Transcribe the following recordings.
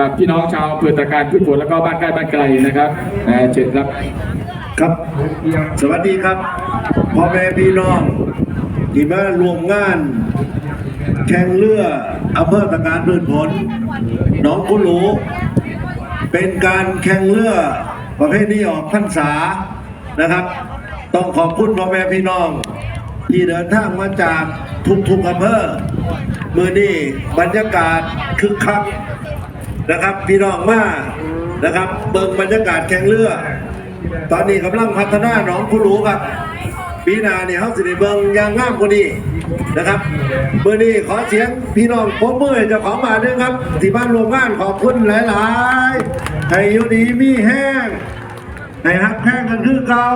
กับพี่น้องชาวอำเภอตะการพืชผลแล้วก็บ้านใกล้บ้านไกลนะครับเอ่อเชิญครับครับ สวัสดีครับพ่อแม่พี่น้องที่มารวมงาน แข่งเรืออำเภอตะการพืชผลน้องกุหลูเป็นการแข่งเรือประเภทนี้ออกพรรษานะครับ ต้องขอบคุณพ่อแม่พี่น้อง ที่เดินทางมาจากทุกๆอำเภอมือนี้บรรยากาศคึกคัก นะครับ พี่น้องมานะครับ เบิ่งบรรยากาศแข่งเรือ ตอนนี้กำลังพัฒนาหนองคุรูครับปีนาเนี่ยเขาสิได้เบิ่งยางงามกว่านี้นะครับเมื่อนี้ขอเสียงพี่น้องผมมือจ้าขอมาด้วยครับ ที่บ้านรวมงานขอบคุณหลายๆให้อยู่ดีมีแห้งให้ฮักแห้งกันคือเก่า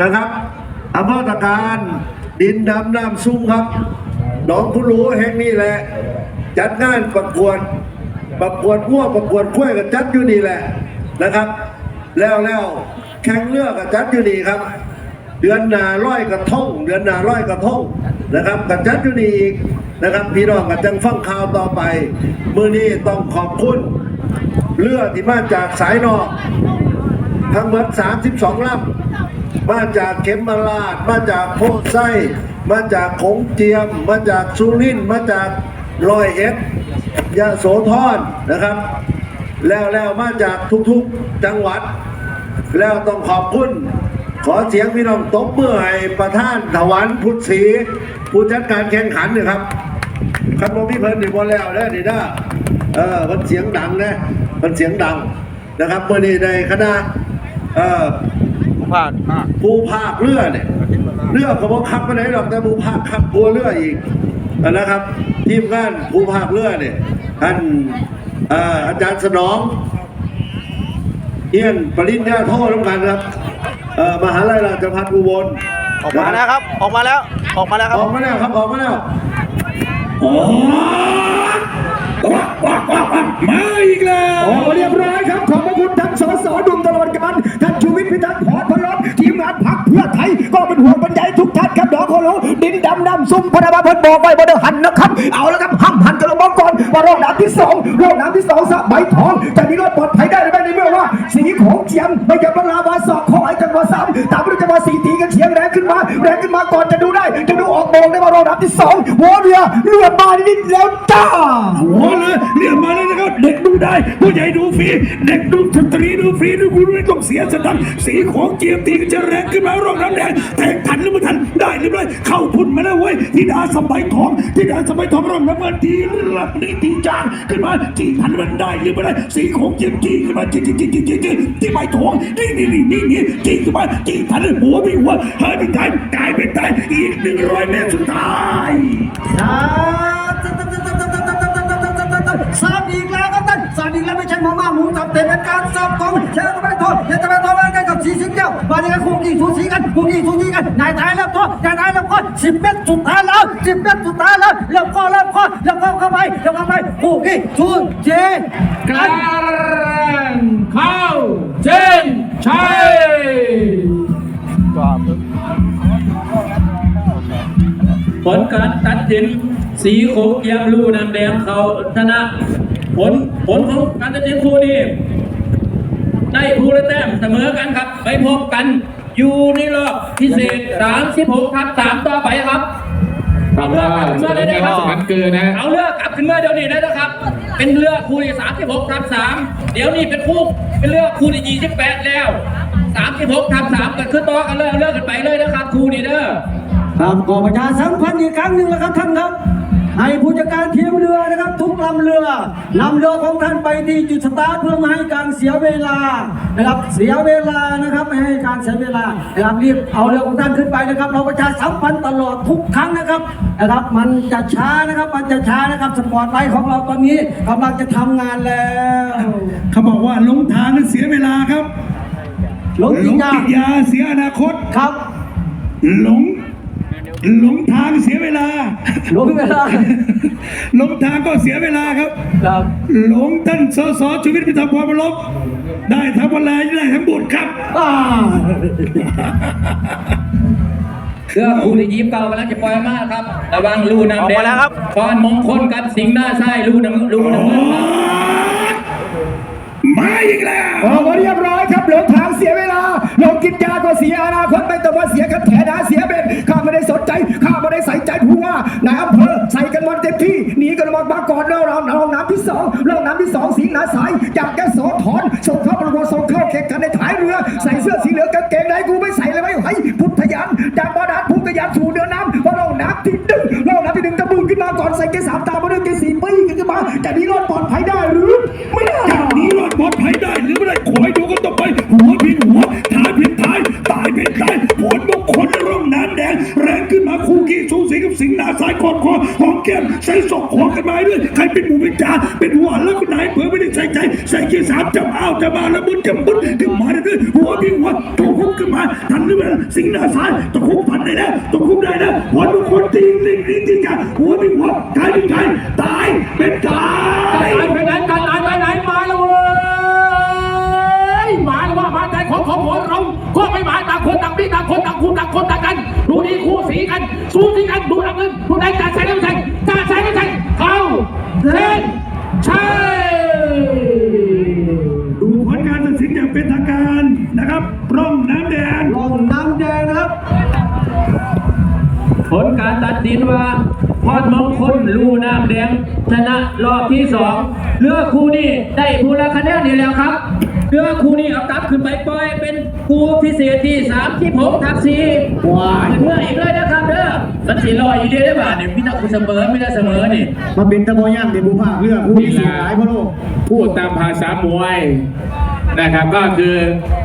นะครับอำเภอตะการดินดำน้ำซุ่มครับหนองคุรูแห่งนี้แหละ จัดงานประกวด ประกวดมั่วประกวดกล้วยกับจัดอยู่นี่แหละนะครับ แล้วแล้วแข่งเรือกกับจัดอยู่นี่ครับ เดือนหนาร้อยกระทงเดือนหนาร้อยกระทงนะครับกับจัดอยู่นี่อีกนะครับ พี่น้องกับจังฟังข่าวต่อไปมือนี้ต้องขอบคุณเรือที่มาจากสายนอกทั้งหมด32ลำมาจากเข็มมาลาด มาจากโพไส้มาจากขงเจียม มาจากสุรินมาจากรอยเอ็ด ยะโสธรนะครับ แล้วแล้วมาจากทุกๆจังหวัด แล้วต้องขอบคุณ ขอเสียงพี่น้องตบมือให้ประธานถวันพุทธศรีผู้จัดการแข่งขันนะครับคันโมพี่เพิ่นนี่บอแล้วเด้อนี่เด้อเออมันเสียงดังนะมันเสียงดังนะครับเมื่อนี้ในคณะเอ่อผ่านผู้ภาคเรือเนี่ยเรือก็บอกขับไปไหนหรอกแต่ผู้ภาคขับบัวเรืออีกนะครับทีมงานผู้ภาคเรือเนี่ย ท่านเอ่ออาจารย์สนองเอียนปริญญาโทน้ำกันครับเอ่อมหาลัยราชภัฏอุบลออกมาแล้วครับ ออกมาแล้ว ออกมาแล้วครัอบอกมาแล้วครับ ออกมาแล้วมาอีกแล้วโอ้เรียบร้อยครับ ขอบพระคุณท่านสสดุมตลอดการท่านชูวิทย์พิทักษ์พรพลบทีมงานพักเพื่อไทย ก็เป็นห่วงบรรยายทุกท่านครับดอกโคโลดินดำดำซุ่มพระบาพลบอกไว้บนหันนะครับ เอาแล้วครับ ว่ารอบน้ำที่สองรอบน้ำที่สองสะใบทองจะมีรอดปลอดภัยได้หรือไม่ในเมื่อว่า สีของเจียมไม่จะประลาวาสอกขอไอ้จังหวะสามตามไปด้วยจังหวะสี่ตีกันเฉียงแรงขึ้นมาแรงขึ้นมาก่อนจะดูได้ จะดูออกโมงได้ว่ารอบน้ำที่สองวอเรียเลือดมานิดแล้วจ้าหัวเลยเรียกมาแล้วนะครับเด็กดูได้ ผู้ใหญ่ดูฟรีเด็กดูสตรีดูฟรีดูคุณไม่ต้องเสียสตังค์สีของเจียมตีก็จะแรงขึ้นมารอบน้ำแดงแทงทันหรือไม่ทันได้หรือไม่เข้าพุ่นมาแล้วเว้ยที่ดาสมัยทองที่ดาสมัยทองรอบน้ำเงินทีหลักนี่ีจางขึ้นมาจีทันมันได้หรือไม่ได้สีของเจียมจีขึ้นมาจีจีจีจีจีจีที่ใบทองนี่นี่นี่นี่นี่จีขึ้นมาจีทันหัวไม่หัวเฮ้ยไม่ตายตายไม่ตายอีกหนึ่งร้อยเมตรสุดท้ายสามอีกแล้วครับท่านสามอีกแล้วไม่ใช่มาม่าหมูสับแต่เป็นการสับของเชลตะไปทอดเชลตะไปทอดมากัน สีสิบแก้วมาในกันคู่กี่สูสีกันคู่กี่สูสีกันนายตายแล้วก็นายตายแล้วก็สิบเมตรสุดท้ายแล้วสิบเมตรสุดท้ายแล้วแล้วก็แล้วก็แล้วก็เข้าไปแล้วเข้าไปคู่กี่สูสีกลางเข้าเจนชัยผลการตัดสินสีโขงเกียมลูน้ำแดงเขาชนะผลผลของการตัดสินคู่นี้ ได้ผู้ละแต้มเสมอกันครับ ไปพบกัน อยู่ในรอบพิเศษ 36ครับ3ต่อไปครับ เอาเรือกลับขึ้นมาได้ไหมครับมันเกินนะ เอาเรือกลับขึ้นมาเดี๋ยวนี้ได้นะครับ เป็นเรือคู่ที่36ทับ3เดี๋ยวนี้เป็นคู่เป็นเรือคู่ที่28แล้ว36ทับ3กันขึ้นต่อกันเลยเอาเรือกันไปเลยนะครับคู่นี้เด้อ ครับก็ประชาสัมพันธ์อีกครั้งหนึ่งแล้วครับท่านครับ ให้ผู้จัดการทีมเรือนะครับ ทุกลำเรือนำเรือของท่านไปที่จุดสตาร์ทเพื่อไม่ให้การเสียเวลานะครับเสียเวลานะครับไม่ให้การเสียเวลานะครับรีบเอาเรือของท่านขึ้นไปนะครับ เราประชาสัมพันธ์ตลอดทุกครั้งนะครับนะครับ มันจะช้านะครับมันจะช้านะครับสปอร์ตไลท์ของเราตอนนี้กำลังจะทำงานแล้วเขาบอกว่าลงทางนั้นเสียเวลาครับลงหลจิงยาติดยาเสียอนาคตครับ หลง หลงทางเสียเวลาลงเวลา หลงทางก็เสียเวลาครับ ครับ หลงท่านสสชีวิตพิทักษ์พรบรบได้ทั้งวันแลได้ทั้งบุตรครับอ่าเรือคู่ที่ยิ้มเก่ากำลังจะปล่อยมาครับ ระวังลูน้ำแดออกมาแล้วครับพรมงคลกับสิงห์หน้าไส้ลูน้ำลูน้ำเงินครับ มาอีกแล้วออกมาเรียบร้อยครับหลงทางเสียเวลาลงกินยาก็เสียอนาคตไม่ต้องมาเสียกันแถนาเสียเบ็ดข้าไม่ได้สนใจข้าไม่ได้ใส่ใจผู้ว่านายอำเภอใส่กันมันเต็มที่หนีกันมามาก่อนแล้วเราเราน้ำที่สองเราน้ำที่สองสีหนาสายจากแกโสธรส่งเข้าประกวดส่งเข้าแข่งกันในท้ายเรือ ใส่เสื้อสีเหลืองกางเกงในกูไม่ใส่เลยไม่ไหวพุทธยานจากบาดาลพุทธยานสู่เดือน้ำ เพราะเราน้ำที่ดึงเราน้ำที่ดึงตะบึงขึ้นมาก่อนใส่เกสามตามมาด้วยเกสีปี้ขึ้นมาจะนี้รอดปลอดภัยได้หรือ ไม่ได้จากนี้รอดปลอดภัยได้หรือไม่ได้ขอให้ดูกันต่อไป หัวเพียงหัวท้ายเพียงท้ายตายเพียงตายผลมงคลร่องน้ำแดงแรงขึ้นมาคู่ขี้สูสีกับสิงหนาซ้ายกอดคอหอมแก้มใส่ศอกขอกันมาด้วยใครเป็นหมูเป็นจ่าเป็นหัวแล้วก็นายเผื่อไม่ได้ใส่ใจใส่เกีสามจับอ้าวจะมาแล้วมุดจะมุดถึงมาได้ด้วยหัวเพียงหัว มาทันหรือไม่สิงห์หนาซ้ายตกคุกฝันได้แล้วตกคุกได้แล้วผลมงคลจริงจริงจริงจริงจังหัวเพียงหัวตายเป็นตายตายเป็นตายตายไปไหนกันตายไปไหนมาแล้วเว้ยมาแล้วว่ามาใจของของหัวเราก็ไม่มาต่างคนต่างมีต่างคนต่างคู่ต่างคนต่างกัน ดูดีคู่สีกันสู้สีกันดูน้ำเงินดูแดงจ่าใส่น้ำใส่จ่าใส่น้ำใส่เข้าเล่น ลการตัดสินว่าพอดมงคลลูน้ำแดงชนะรอบที่สองเรือคู่นี้ได้ผู้ละคะแนนนี่แล้วครับเรือคู่นี้เอากลับขึ้นไปปล่อยเป็นคู่พิเศษที่สามที่ผมทักซีว้ายเมื่ออีกเลยนะครับเด้อสันสีลอยอีกเดียวได้ป่ะเนี่ยพี่นักคุณเสมอไม่ได้เสมอนี่มาเป็นตะโมย่างเดี๋ยวผู้ภาคเลือกผู้ที่เสียหายพ่อโลกพูดตามภาษามวย นะครับก็คือ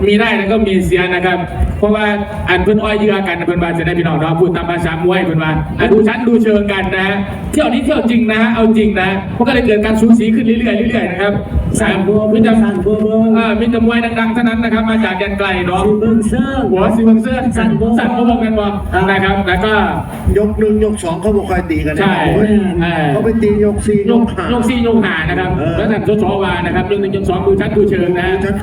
มีได้แล้วก็มีเสียนะครับ เพราะว่าอันเพื่อนอ้อยเยือกันเพื่อนบาจะได้พี่น้องเนาะพูดตามภาษามวยเพื่อนว่าอะดูชั้นดูเชิงกันนะเที่ยวนี้เที่ยวจริงนะ เอาจริงนะมันก็เลยเกิดการสูสีขึ้นเรื่อยๆเรื่อยๆนะครับสามบัวมิตรอ่ามิตรมวยดังๆเท่านั้นนะครับมาจากยันไกลเนาะหัวซีเบิงเซอร์สั่นสั่นพวกกันบอกนะครับแล้วก็ยกหนึ่งยกสองเขาบอกใครตีกันใช่โอ้ยเออเขาไปตียกสี่ยยกกห้ายกซี่ยกหานะครับเออแล้วแต่ตัวชอวานะครับยกหนึ่งยกสองดูชัดดูเชิงนะดูชัดดูชัด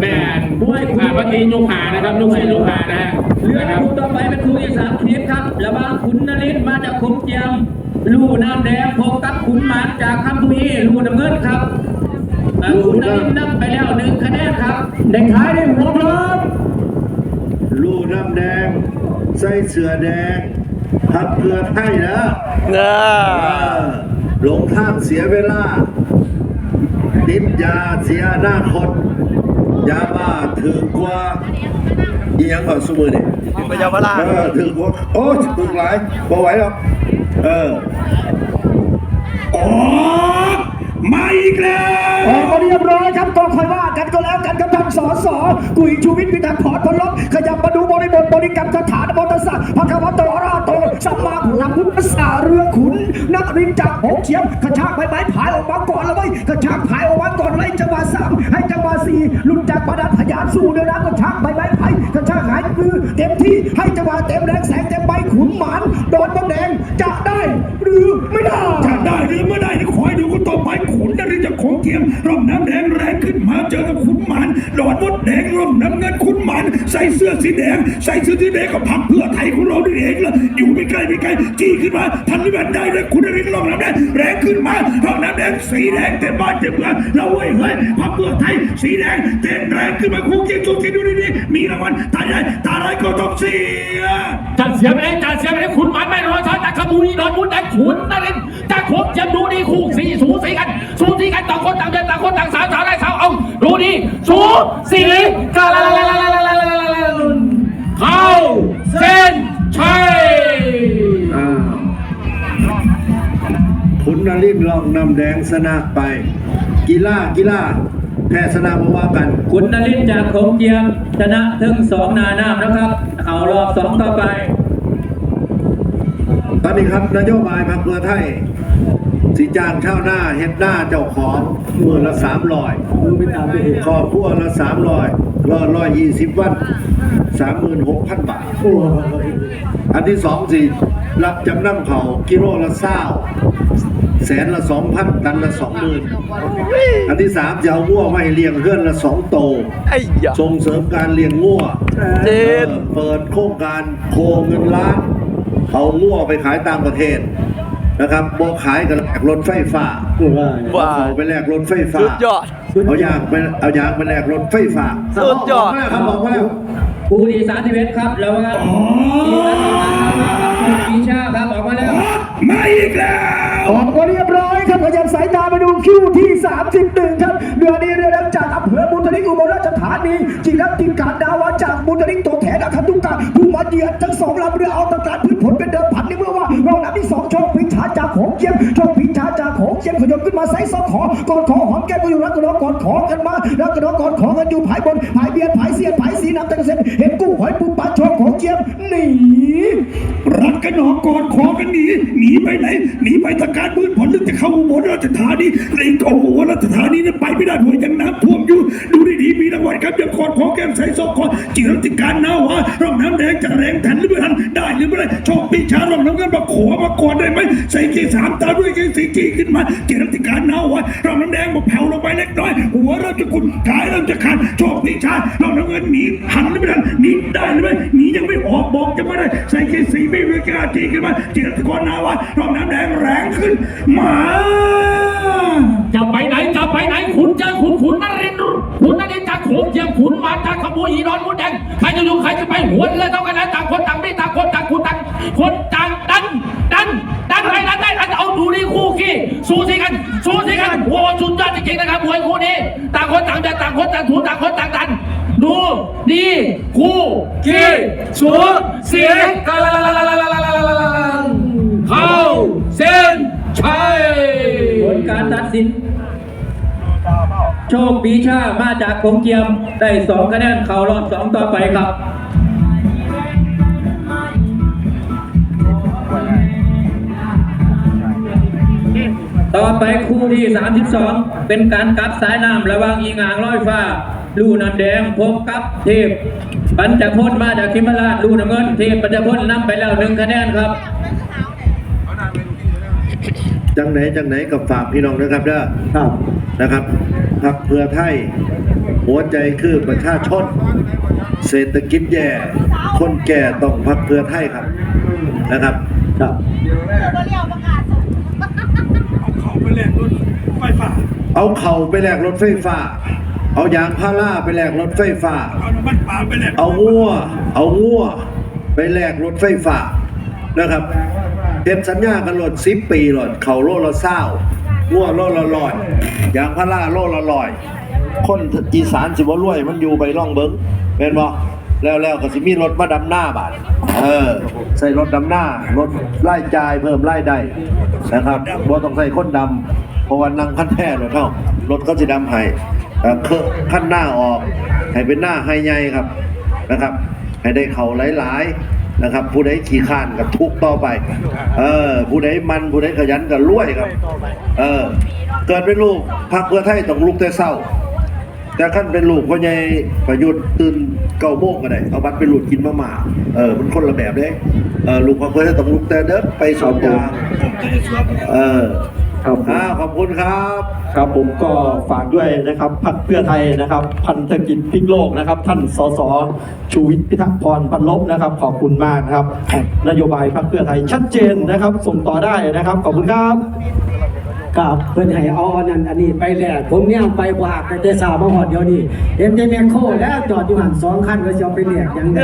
แม่นด้วยอ่าเมื่อกี้ยกหานะครับยกซี่ยกหานะฮะเรือนะครับคู่ต่อไปเป็นคู่ที่สามทีมครับ ระหว่างขุนนรินทร์มาจากคมเจียม ลูน้ำแดงพบกับขุนหมานจากคำพีลูน้ำเงินครับอ่าขุนนรินทร์นำไปแล้วหนึ่งคะแนนครับเด็กท้ายได้หัวครับลู่น้ำแดงใส่เสือแดงพัดเพื่อไทยนะเนเอออหลงทางเสียเวลาติดยาเสียหน้าคน ยาบ้าถือกว่าอีหยังก่อนสมือเนี่ยพยาวราชเออถือกว่าโอ้ยถือหลายพอไหวหรอกเออออกมาอีกแล้วออกมาเรียบร้อยครับก็ค่อยว่ากันก็แล้วกันครับท่านสอสอกุยชูวิทย์พิทักษ์พรพลบขยับมาดูบริบทบริกรรมคาถาบทศักดิ์พระควัตโตอราโต รินจากหงเฉียมกระชากใบไม้ผายออกมาก่อนแล้วไว้ยกระชากผายออกมาก่อนไล่จังหวะสามให้จังหวะสี่ลุนจากบาดาลทยานสู่เดินน้ำกระชากใบไม้ผายกระชากหายมือเต็มที่ให้จังหวะเต็มแรงแสงเต็มใบขุนหมานโดนบอลแดงจะได้หรือไม่ได้จะได้หรือไม่ได้ที่คอยดู ต่อไปขุนนริจากของเทียมร่องน้ำแดงแรงขึ้นมาเจอกับขุนหมันหลอดมดแดงร่องน้ำเงินขุนหมันใส่เสื้อสีแดง ใส่เสื้อสีแดงกับพักเพื่อไทยของเรานี่เองละอยู่ไม่ไกลไม่ไกลจี้ขึ้นมาทันนิบันได้เลยขุนนริร่องน้ำแดงแรงขึ้นมาร่องน้ำแดงสีแดงเต็มบ้านเต็มเมืองเราเว้ยเฮ้ยพักเพื่อไทยสีแดงเต็มแรงขึ้นมาคู่เคียงสู้ที่ดูดีๆมีรางวัลตาใหญ่ตาไรก็ต้องเสียจัดเสียไปเลยจัดเสียไปเลยขุนหมานไม่รอช้าจากขมูนี่โดนมุนแดงขุนนรินทร์จากคมจียมดูดีคู่สีสูสีกัน สูสีกันต่างคนต่างเดินต่างคนต่างสาวสาวได้สาวเอาดูดีสูสีกันเข้าเส้นชัยอ้าวขุนนรินทร์ลองนำแดงชนะไป กีฬากีฬาแพ้ชนะมาว่ากัน คุณนรินทร์จากขงเจียมชนะถึงสองนาน้ำนะครับ เอารอบสองต่อไป ตอนนี้ครับนโยบายพรรคเพื่อไทย สีจ้างเช่าหน้าเฮ็ดหน้าเจ้าของมือละสามร้อยขอบพัวละสามร้อยรอร้อยยี่สิบวันสามหมื่นหกพันบาท อันที่สองสี่รับจำนำเขากิโลละเศร้าแสนละสองพันตันละสองหมื่นอันที่สามจะเอางัวไว้เลี้ยงเพื่อนละสองโตไอ้ยะส่งเสริมการเลี้ยงงัวเจนเปิดโครงการโคเงินล้านเอางัวไปขายต่างประเทศ นะครับโบขายกับแลกรถไฟฟ้าว้าเอาไปแลกรถไฟฟ้าสุดยอด เอายางไปเอายางไปแลกรถไฟฟ้าสุดยอดกมาแล้วครับบอกมาแล้วคู่ที่สามสิบเอ็ดครับแล้วก็ปีชาครับออกมาแล้วมาอีกแล้วออกมาเรียบร้อยครับขยับสายตาไปดูคิวที่ 31 ครับเดือนนี้เรือดำจากอำเภอบุญทนิกอุบลราชธานีจิรัตติการดาวาจากบุญทนิกตัวแทนอาคันตุกา หมอเยือนทั้งสองลำเรือเอาตะการพื้นผลเป็นเดิมพันในเมื่อว่ารองน้ำที่สองโชงพิชาจากของเยี่ยมโชงพิชาจากของเยี่ยมขยมขึ้นมาใส่ซอกขอกอดขอหอมแก้มก็อยู่รักกันน้องกอดขอกันมารักกันน้องกอดขอกันอยู่ภายบนภายเบียดภายเสียดภายสีน้ำตะกเซ็นเห็นกุ้งหอยปูปลาโชงของ เยี่ยมหนีรักกันหนอกอดคอกันหนีหนีไปไหนหนีไปตะการพื้นผลหรือจะเข้าอุบลราชธานีเรงโอ้โหราชธานีเนี่ยไปไม่ได้หัวยังน้ำท่วมอยู่ดูดีๆมีรางวัลครับยังกอดคอแก้มใส่ซอกคอจิรติการน้าวาร่องน้ำแดงจะแรงทันหรือไม่ทันได้หรือไม่ได้โชคปีชาร่องน้ำเงินมาขอมาก่อนได้ไหมใส่เกียร์สามตาด้วยเกียร์สี่จีขึ้นมาจิรติการน้าวาร่องน้ำแดงมาแผ่วลงไปเล็กน้อย หัวเริ่มจะกุนกายเริ่มจะขาดโชคปีชาร่องน้ำเงินหนีหันหรือไม่ทันหนีได้หรือไม่หนียังไม่ออกบอกจะไม่ได้ใส่เกียร์สี่ไม่มีกาจีขึ้นมาจิรติการน้าวารองน้ำแดงแรงขึ้นมาจะไปไหนจะไปไหนขุนเจอขุนขุนนรินทร์ขุนนรินทร์จากโขงเทียมขุนมาจากขบวนอีนอนมุดแดงใครจะอยู่ใครจะไปหวนเลยเท่ากันนะต่างคนต่างไม่ต่างคนต่างคุนต่างคนต่างดันดันดันไปดันได้ดัน ดูนี่คู่ขี้สู้สิกันสู้สิกันโอ้โหสุดยอดจริงๆนะครับมวยคู่นี้ ต่างคนต่างดันต่างคนต่างถูต่างคนต่างดัน ดูดีคู่ขี้สู้เสียงกันเข้าเส้นชัยผลการตัดสินโชคปีชามาจากกงเกียม ได้สองคะแนนเข้ารอบสองต่อไปครับ ต่อไปคู่ที่ 32 เป็นการกลับสายน้ำระหว่างอีงอ่างร้อยฟ้า ลูน้ำแดงพบกับเทพปัญจพลมาจากคิมราชลูน้ำเงินเทพปัญจพลนำไปแล้วหนึ่งคะแนนครับจังไหนจังไหนกับฝากพี่น้องนะครับเด้อครับนะครับพักเพื่อไทย หัวใจคือประชาชนเศรษฐกิจแย่ คนแก่ต้องพักเพื่อไทยครับนะครับ ครับ ลกรถไฟฟ้า เอาเข่าไปแลกรถไฟฟ้า เอายางพาราไปแลกรถไฟฟ้า เอาน้ำมันปาล์มไปแลกเอางัวเอางัวไปแลกรถไฟฟ้านะครับเฮ็ดสัญญากันรถสิบปีหลอดเขาโลละเศร้างัวโลละลอยยางพาราโลละลอย คนอีสานสิบ่รวยมันอยู่ไปล่องเบิ้งเป็นบ่แล้วแล้วก็สิมีรถมาดำหน้าบาด เออ ใส่รถดำหน้ารถไล่จ่ายเพิ่มไล่ได้นะครับบ่ต้องใส่คนดำเพราะว่านั่งขั้นแท้รถเท่ารถเขาสิดำให้เออเคองขั้นหน้าออก ให้เป็นหน้าให้ใหญ่ครับนะครับ ให้ได้เขาหลายๆนะครับ ผู้ใดขี่ข้านกับทุกต่อไป เออ ผู้ใดมันผู้ใดขยันกับรวยครับ เออ เกิดเป็นลูกพรรคเพื่อไทยต้องลุกแต่เศร้า แต่ขั้นเป็นลูกพ่อใหญ่ประยุทธ์ตื่นเก้าโมงก็ได้เอาบัตรไปหลุดกินมาม่าเออมันคนละแบบเด้เออลูกพรรคเพื่อไทยต้องลุกแต่เด้อไปสองอย่างเออครับผมอ่าขอบคุณครับ ครับผมก็ฝากด้วยนะครับพรรคเพื่อไทยนะครับ พันธกิจพลิกโลกนะครับ ท่านสสชูวิทย์พิทักษ์พรพันลบนะครับ ขอบคุณมากนะครับ นโยบายพรรคเพื่อไทยชัดเจนนะครับ ส่งต่อได้นะครับ ขอบคุณครับ กับเพิ่นให้เอาอันนั้นอันนี้ไปแลกผมเนี่ยไปกวากแต่แต่สาวมาหอดเดียวนี้เห็นแต่แมคโครแล้วจอดอยู่หันสองคันก็จะเอาไปแลกยังไง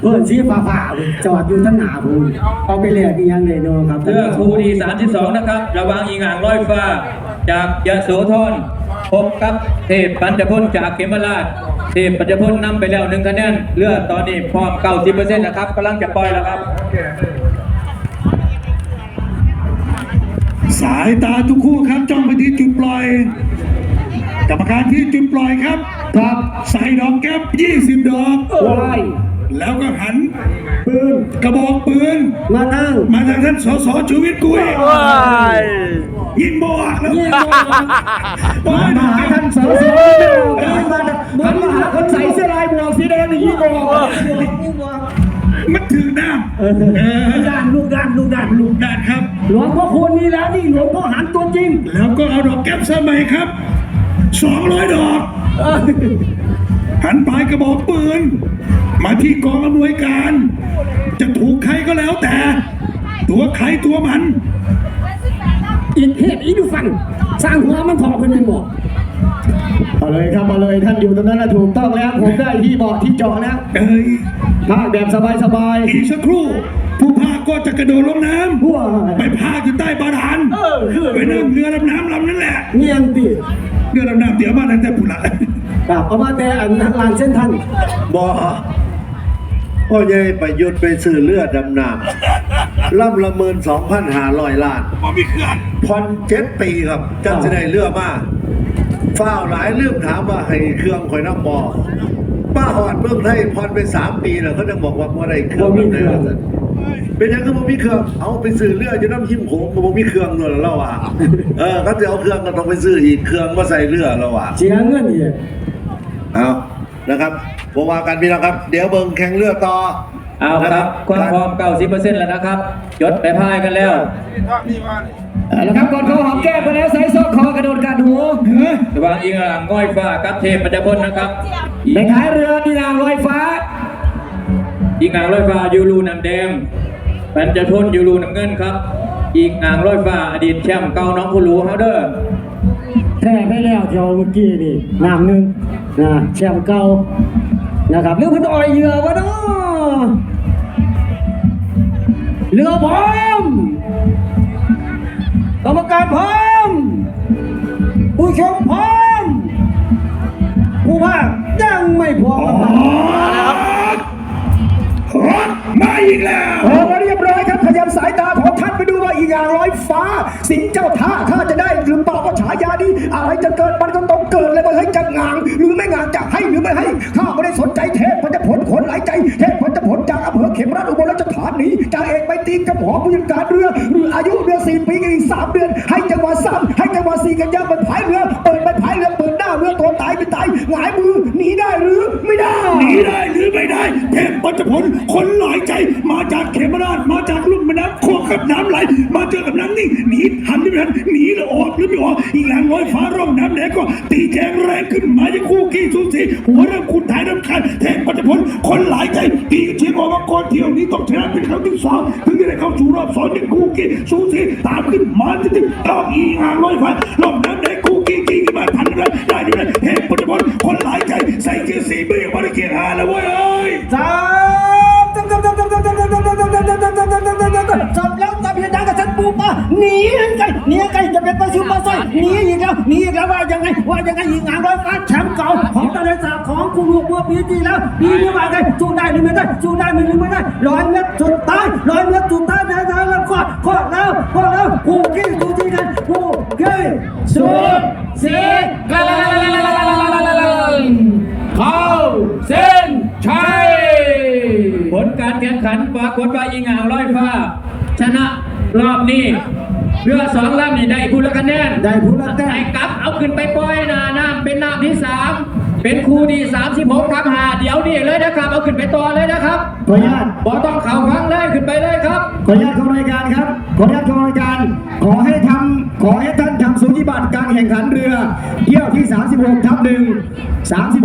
เพิ่นสีฟ้าฟ้าๆจอดอยู่ทั้งหน้าผมเอาไปแลกอีหยังได้เนาะครับเลือกคู่ที่32นะครับ ระหว่างอีงอ่างร้อยฟ้า จากยะโสธรพบกับเทพปัญจพลจากเขมราชเทพปัญจพลนำไปแล้วหนึ่งคะแนนเลือดตอนนี้พร้อม90%นะครับกำลังจะปล่อยแล้วครับ สายตาทุกคู่ครับจ้องไปที่จุดปล่อย กรรมการที่จุดปล่อยครับครับใส่ดอกแก๊ป20 ดอกว้ายแล้วก็หันปืนกระบอกปืนมาทั้งมาทางท่านสสชูวิทย์กุยว้ายยิงบอกแล้วยิงบออกบอมาหาท่านสสมามาหาคนใส่เสื้อลายหมวกสีแดงนี่ยิงออก มันถือน้ำเออด้านลูกด้านลูกด้านลูกด่านครับ หลวงพ่อคูณนี่แล้วนี่หลวงพ่อหันตัวจริง แล้วก็เอาดอกแก๊ปสมัยครับ200ดอกหันปลายกระบอกปืน มาที่กองอำนวยการ จะถูกใครก็แล้วแต่ ตัวใครตัวมัน อินเทพอีดูฟัน สร้างหัวมันถอกขึ้นไปหมด มาเลยครับมาเลยท่านอยู่ตรงนั้นนะถูกต้องแล้วผมได้ที่เบาะที่เจาะแล้วเอ้ยภาคแบบสบายอีกสักครู่ ผู้พากก็จะกระโดดลงน้ๆพวกำไปพากอยู่ใต้บาดาลเออคือไปนั่งเรือดำน้ำลำนั่นแหละเงียงติเรือดำน้ำเดี๋ยวมาตั้งแต่ปุระครับเอามาแต่อันลานเส้นท่านบอพ่อใหญ่ประยุทธ์ไปซื้อเลือดดำน้ำล่ำละเมินสองพันหาร้อยล้านพอมีเครื่องผ่อนเจ็ดปีครับจังจะได้เลือกมา ฝ้าวหลายเรื่องถามว่าให้เครื่องคอยน้ำบอป้าหอดเมืองไทยผ่อนไปสามปีแล้วเขาจะบอกว่าเมื่อไรเครื่องมันได้ว่าซั่นเป็นยังก็บ่มีเครื่องเอาไปซื้อเลือดจะน้ำหิ้มโขงก็บ่มีเครื่องเลยแล้วอะเออเขาจะเอาเครื่องก็ต้องไปซื้ออีกเครื่องมาใส่เลือดแล้วอะเสียเงินอีกเอานะครับบว่ากันพี่น้องครับ เดี๋ยวเบิ่งแข่งเรือต่อเอาครับความพร้อม90%แล้วนะครับยศไปพายกันแล้ว เอาละครับก่อนเขาหอมแก้มไปแล้วใส่ซอกคอกระโดดกัดหัวระหว่างอิงหลังก้อยฟ้ากับเทพปัญจพลนะครับในขายเรือที่นางลอยฟ้าอีกอ่างร้อยฟ้ายูรูน้ำแดงปัญจพลยูรูน้ำเงินครับ อีกอ่างร้อยฟ้าอดีตแชมป์เก่าน้องผู้รู้เฮาเด้อแท้ไปแล้วเที่ยวเมื่อกี้นี่น้ำหนึ่งนะแชมป์เก่านะครับเรือพันอ่อยเหยื่อวะเนาะเรือพร้อม กรรมการพร้อม ผู้ชมพร้อม ผู้ภาคยังไม่พร้อมครับมาอีกแล้วพอมาเรียบร้อยครับขยับสายตาของท่านไปดูว่าอีกอย่างร้อยฟ้า สิงเจ้าท่าข้าจะได้หรือเปล่าว่าฉายานี้อะไรจะเกิดมันก็ต้องเกิดเลยว่าเฮ้ยจะงาง หรือไม่งางจะให้หรือไม่ให้ข้าไม่ได้สนใจเทพพันจะผลขนหลายใจเทพพันจะผลาราชธานีจ่าเอกไปตีกับหอผู้จัดการเรือหรืออายุเรือสี่ปีกันอีกสามเดือน ให้จังหวะสามให้จังหวะสี่กันยาไปพายเรือเปิดไปพายเรือเปิด หงายมือหนีได้หรือไม่ได้ หนีได้หรือไม่ได้ เทพปัญจพลคนหลายใจ มาจากเขมราชมาจากลุ่มแม่น้ำโคงกับน้ำไหล มาเจอกับน้ำนิ่งหนีทันไม่ทันหนีหรือออกหรือไม่ออกอีกแรงร้อยฟ้าร่องน้ำแหลกก็ ตีแจงแรงขึ้นมาจะคู่ขี้สูสีหัวเริ่มคุณถ่ายน้ำคันเทพปัญจพลคนหลายใจตีเชียงออกมาก่อนเที่ยวนี้ต้องชนะเป็นครั้งที่สองถึงจะได้เข้าสู่รอบสองเป็นคู่ขี้สูสีตามขึ้นมาจนถึงต้องอีกหางร้อยฟ้าร่องน้ำแหลกคู่ขี้ขี้ขึ้นมาทันหรือไม่ได้หรือไม่เทพ ส่เกียร์สี่ไม่อยากมาได้เกียร์หาแล้วเว้ยเอ้ยสามจบจบจบจบจบจบจบจบจบจบจบจบจบจบจบจบจบจบแล้วตาเพียนดังกับฉันปูป้าหนีไกลหนีไกลจะเป็นปลาซิวปลาสร้อยหนีอีกแล้วหนีอีกแล้วว่ายังไงว่ายังไงอีกงานร้อยฟ้าแชมป์เก่าของตะเลสาบของคุณลูกบัวปีจีแล้วปีนี้ว่าไงสู้ได้หรือไม่ได้สู้ได้หรือไม่ได้ร้อยเมตรสุดท้ายร้อยเมตรสุดท้ายนะนะแล้วก็ก็แล้วก็แล้วคู่กี้สู้ที่กันคู่กี้สู้สีกันเข้าเส้นชัย ผลการแข่งขันปรากฏว่าอิงอ่างร้อยฟ้า ชนะรอบนี้เรือสองลำนี่ได้ผู้ละคะแนนได้ผู้ละแต้มไอ้กับเอาขึ้นไปปล่อยนาน้ำเป็นน้ำที่สามเป็นคู่ที่36ครับหาเดี๋ยวนี่เลยนะครับ เอาขึ้นไปต่อเลยนะครับขออนุญาตบอต้องเข่าฟังเลยขึ้นไปเลยครับขออนุญาตของรายการครับขออนุญาตของรายการ ขอให้ทำขอให้ท่านทำสุญญบัตรการแข่งขันเรือเที่ยวที่ 36ทับหนึ่ง36